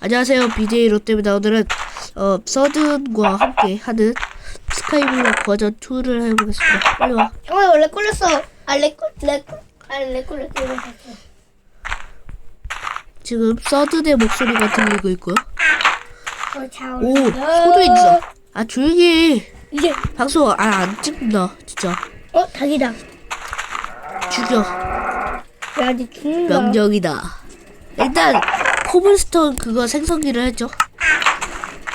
안녕하세요. BJ 롯데입니다. 오늘은 어 서든과 함께 하는 스카이블록 버전 2를 해보겠습니다. 빨리 와. 형아 원래 꼴렸어. 아 렉꼴 렉꼴 아 렉꼴 렉꼴. 지금 서든의 목소리가 들리고 있고요. 잘오 소리 있어 아 조용히 해. 이제 방송 아 안 찍는다 진짜. 어 닭이다. 죽여. 야 이제 죽는다. 명령이다. 일단 코블스톤 그거 생성기를 했죠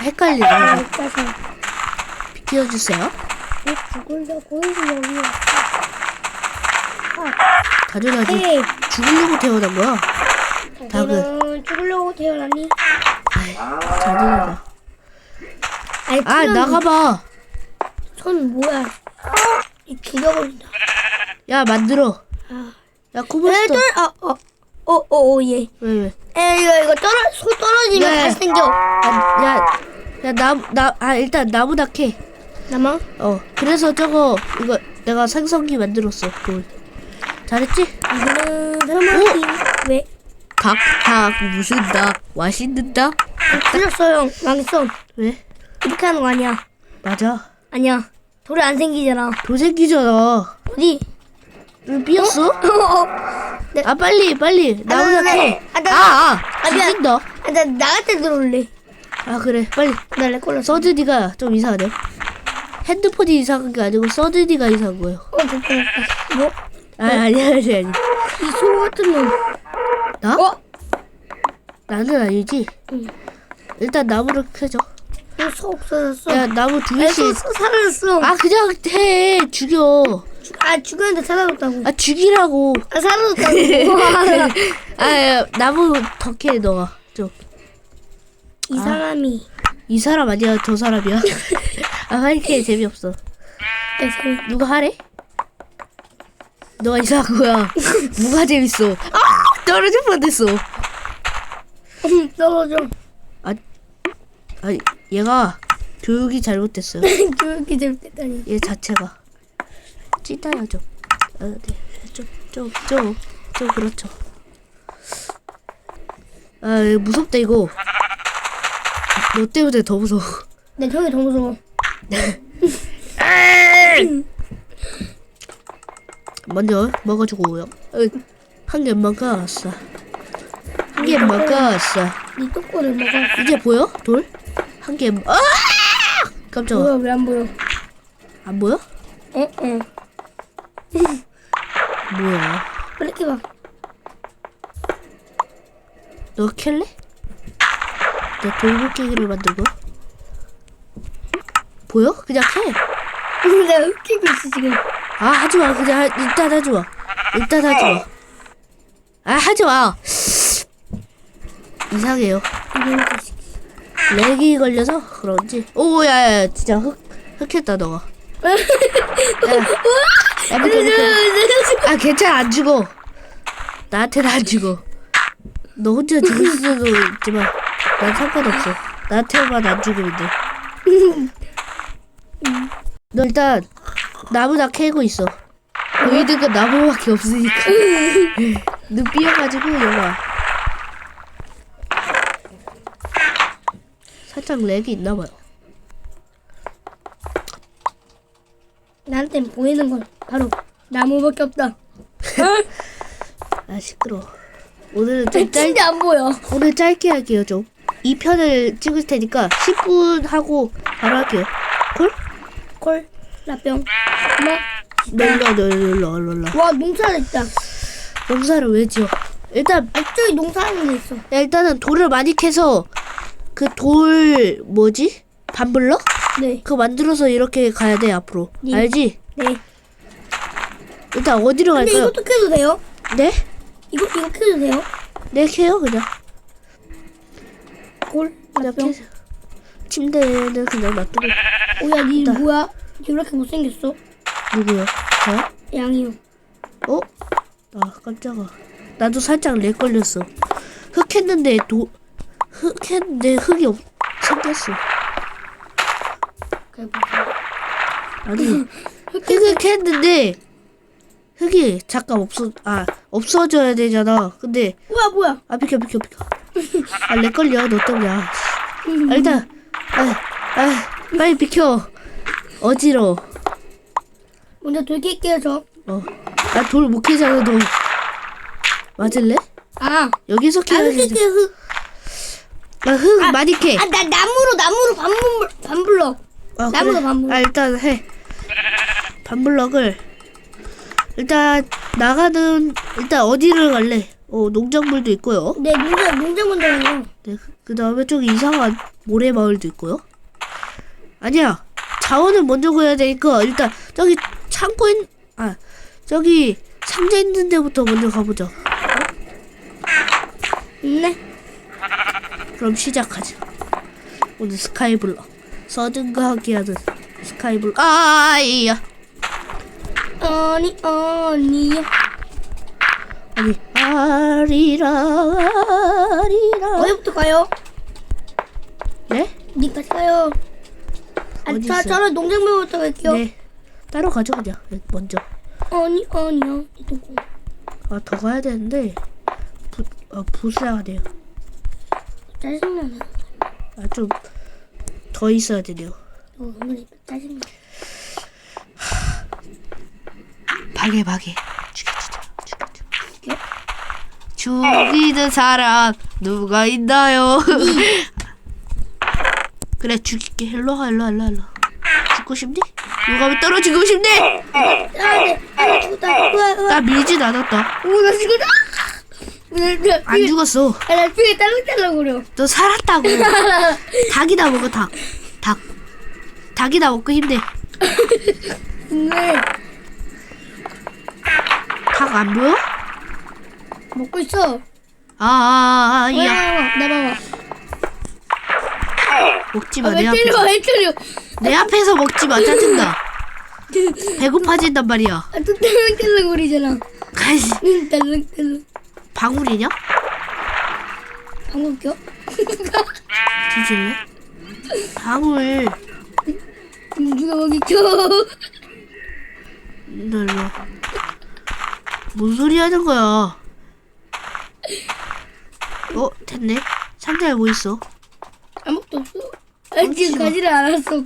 헷갈리네 아. 짜서 비켜주세요 왜 죽으려고 여기. 당연하지 헤이. 죽으려고 태어난 거야 닭은 죽으려고 태어났니? 아니 아 태어난 나가봐 손 뭐야? 이 죽여버린다. 야 만들어 아. 야 코블스톤 어 어어어 예. 왜 왜? 에 이거 이거 떨어 소 떨어지면 네. 다시 생겨. 야, 야, 나무, 나, 아, 일단 나무다 캐. 나만? 어, 그래서 저거, 이거, 내가 생성기 만들었어, 돌. 잘했지? 이거는 사람한테 왜? 닭, 닭, 무슨 닭, 맛있는 닭? 틀렸어 형. 망했어. 왜? 이렇게 하는 거 아니야. 맞아. 아니야. 돌이 안 생기잖아. 돌 생기잖아. 어디? 왜 삐었어? 어? 네. 아, 빨리, 빨리. 나무다 나, 캐. 아, 나- 아, 아, 아, 미안. 죽인다. 아, 나때 들어올래. 아, 그래, 빨리. 나렉 걸렸어. 서든이가 좀 이상하네. 핸드폰이 이상한 게 아니고 서든이가 이상한 거예요. 어, 됐다, 됐다. 뭐? 아, 아니, 아니, 아니. 이소 같은 놈. 나? 어? 나는 아니지. 응. 일단 나무를. 어, 소 없어졌어. 야, 나무 두 아, 소, 개씩. 소 사라졌어. 아, 아 그냥 해 죽여 아 죽었는데 사라졌다고. 아 죽이라고 아. 와, 아 야, 나무 덕해 너가 좀이이 사람이. 사람 아니야 저 사람이야 아 하이게 재미없어 내 사람. 누가 하래? 너가 이상한 거야 뭐가 재밌어 아 떨어질 뻔했어 음, 떨어져. 아 얘가 교육이 잘못됐어요 그렇게 잘못했다니. 얘 자체가 찐따야 좀좀좀 좀 좀 그렇죠 아 이거 무섭다 이거 너 때문에 더 무서워 내 형이 더 무서워. 먼저 먹어주고 오요 한개 먹었어 한개 먹었어 네 똥꼬를 먹어. 이제 보여? 돌? 한 개, 아! 깜짝아. 뭐야, 왜 안 보여? 안 보여? 응, 응. 뭐야? 이렇게 봐. 너 캘래? 내 돌고깨기를 만들고. 보여? 그냥 캐. 내가 웃기고 있어, 지금. 아, 하지 마. 그냥 하, 일단 하지 마. 일단 하지 마. 아, 하지 마. 이상해요. 렉이 걸려서 그런지. 오, 야, 야, 진짜 흑, 흑했다, 너가. 야, 야, 비켜. 아, 괜찮아, 안 죽어. 나한테는 안 죽어. 너 혼자 죽을 수도 있지만, 난 상관없어. 나한테만 안 죽으면 돼. 너 일단, 나무 다 캐고 있어. 보이는 건 나무밖에 없으니까. 눈 삐어가지고, 영아. 살짝 렉이 있나봐요. 나한텐 보이는 건 바로 나무밖에 없다. 아, 시끄러워. 오늘은 좀 짧, 진짜 안 보여. 오늘 짧게 할게요, 좀. 2편을 찍을 테니까 10분 하고 바로 할게요. 콜? 콜, 라병. 뭐? 널러, 널러, 널러. 와, 농사를 있다. 농사를 왜 지어? 일단, 저기 농사하는 데 있어. 야, 일단은 돌을 많이 캐서 그 돌, 뭐지? 반블럭? 네, 그거 만들어서 이렇게 가야 돼, 앞으로. 네. 알지? 네. 일단 어디로 근데 갈까요? 이것도 캐도 돼요? 네? 이거, 이거 캐도 돼요? 네, 캐요, 그냥. 라병. 캐세요. 침대는 그냥 놔두고. 오야, 니 있다. 뭐야? 니 이렇게 못생겼어? 누구요? 저요? 양이요. 어? 아 깜짝아 나도 살짝 렉 걸렸어 흑 했는데 도... 흑 했는데 흑이 없... 생겼어 그래. 아니 흑을 했는데 흑이 잠깐 없어 아 없어져야 되잖아 근데 뭐야, 뭐야? 아 비켜 비켜 비켜 아, 렉 걸려. 너 때문에. 아, 씨. 아, 일단, 아, 아, 빨리 비켜. 어지러. 먼저 돌 깰게요 저. 어. 나돌 못 캐잖아, 너. 맞을래? 아. 여기서 아, 캐야지. 흙, 흙. 나흙 많이 캐. 아, 나 나무로 나무로 반블 반블럭. 아, 나무도 반블럭. 아, 일단 해. 반블럭을. 일단, 나가는, 일단 어디를 갈래? 어, 농작물도 있고요. 네, 농장 농장 먼저 해요. 네, 그 다음에 저기 이상한 모래 마을도 있고요. 아니야. 자원을 먼저 구해야 되니까 일단 저기 창고 있, 아, 저기 상자 있는 데부터 먼저 가보자. 네. 그럼 시작하자. 오늘 스카이블럭. 서든가하게 하는 스카이블럭. 아, 이야. 아니 아니요. 아니, 아리라, 아리라. 어디부터 가요? 네? 니까지 가요. 아, 어디 저 있어요? 저는 농장면부터 갈게요. 네. 따로 가죠, 그냥. 네, 먼저. 아니 아니요. 이동. 아, 더 가야 되는데, 부, 어, 부스야 돼요. 짜증나네. 아, 좀 더 있어야 되네요. 어, 어머니 짜증나. 죽여주자, 죽여주자. 죽이는 사람, 누가 있나요? 그래, 죽일게. 일로 와, 일로 와, 일로 와. 죽고 싶니? 유감이 떨어지고 싶니? 아, 네. 아, 죽었다. 나 밀진 않았다. 오, 나 죽었다. 나, 나, 안 죽었어. 아, 나 피에 딸랑딸랑 거려. 너 살았다고. 닭이나 먹어, 닭. 닭. 닭이나 먹고 힘내. 네. 닭 안 보여? 먹고 있어. 아, 아, 아, 야, 이야. 나 봐봐. 먹지 아, 마, 왜내 앞에서. 때려, 왜 때려. 내 앞에서 먹지 마, 짜증나. 배고파진단 말이야. 아, 또 딸랑딸랑 거리잖아. 아이씨, 응, 딸랑딸랑. 방울이냐? 방금 껴? 뒤질래? 방울. 음, 누가 껴? 너 일로. 와. 뭔 소리 하는 거야? 어, 됐네. 상자에 뭐 있어? 아무것도 없어. 아, 지금 가지를 않았어.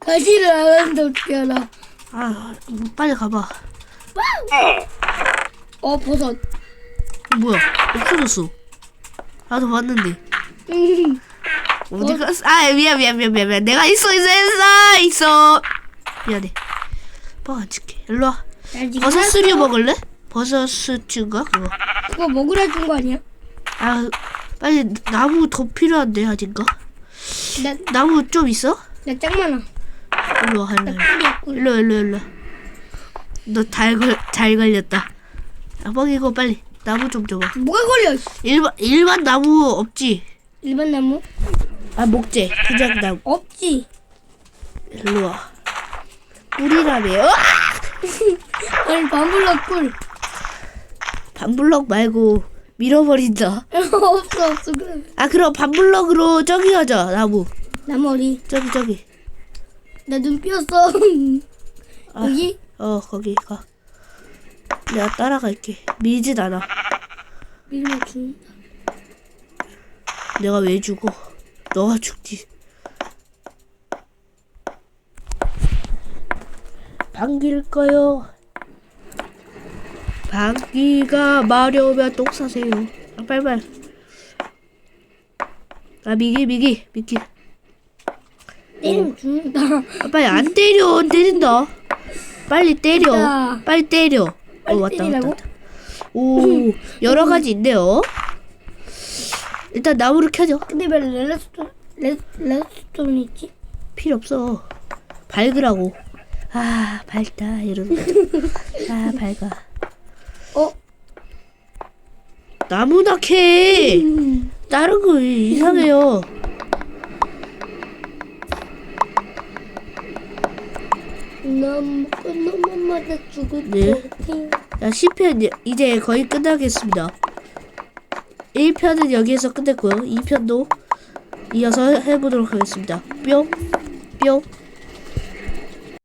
가지를 않았는데 어떻게 알아? 아, 빨리 가봐. 어, 버섯. 어, 뭐야? 없어졌어. 나도 봤는데. 음, 어디 갔어? 아, 미안, 미안, 미안, 미안, 미안. 내가 있어, 있어, 있어, 있어. 미안해. 뻥안 칠게. 일로 와. 버섯. 스튜 먹을래? 버섯 스튜인가? 그거. 그거 먹으라 준 거 아니야? 아, 빨리 나무 더 필요한데, 아직가? 나, 나무 좀 있어? 나 짱 많아. 일로 와, 일로. 꿀이야, 꿀. 일로, 일로, 일로. 너잘 걸, 잘 걸렸다. 아, 먹이고 빨리. 나무 좀 줘봐. 뭐가 걸려? 일반, 일반 나무 없지? 일반 나무? 아, 목재. 그냥 나무. 없지. 일로 와. 꿀이라며. 아니, 반블럭 꿀. 반블럭 말고 밀어버린다. 없어, 없어. 그래. 아, 그럼 반블럭으로 저기 가자, 나무. 나머리. 저기, 저기. 나 눈 삐었어. 아. 여기? 어, 거기 가. 내가 따라갈게. 밀진 않아. 밀면 죽. 내가 왜 죽어? 너가 죽지. 꺼요. 방귀가 마려우면 똥 싸세요. 아, 빨리빨리. 아, 미기, 미기, 미기. 때리면 죽는다. 아, 빨리 안 때려, 안 때린다. 빨리 때려. 됐다. 빨리 때려. 어, 빨리 왔다, 왔다, 때리라고? 왔다. 오, 여러 가지 있네요. 일단 나무를 켜죠. 근데 왜 레드스톤, 레드, 레드스톤 있지? 필요 없어. 밝으라고. 아, 밝다. 이러는 거죠. 아, 밝아. 어? 나무나 캐. 음. 다른 거 이상해요. 너무 너무마다 죽을 네. 것 같아. 자, 10편 이제 거의 끝나겠습니다. 1편은 여기에서 끝냈고요. 2편도 이어서 해보도록 하겠습니다. 뿅, 뿅,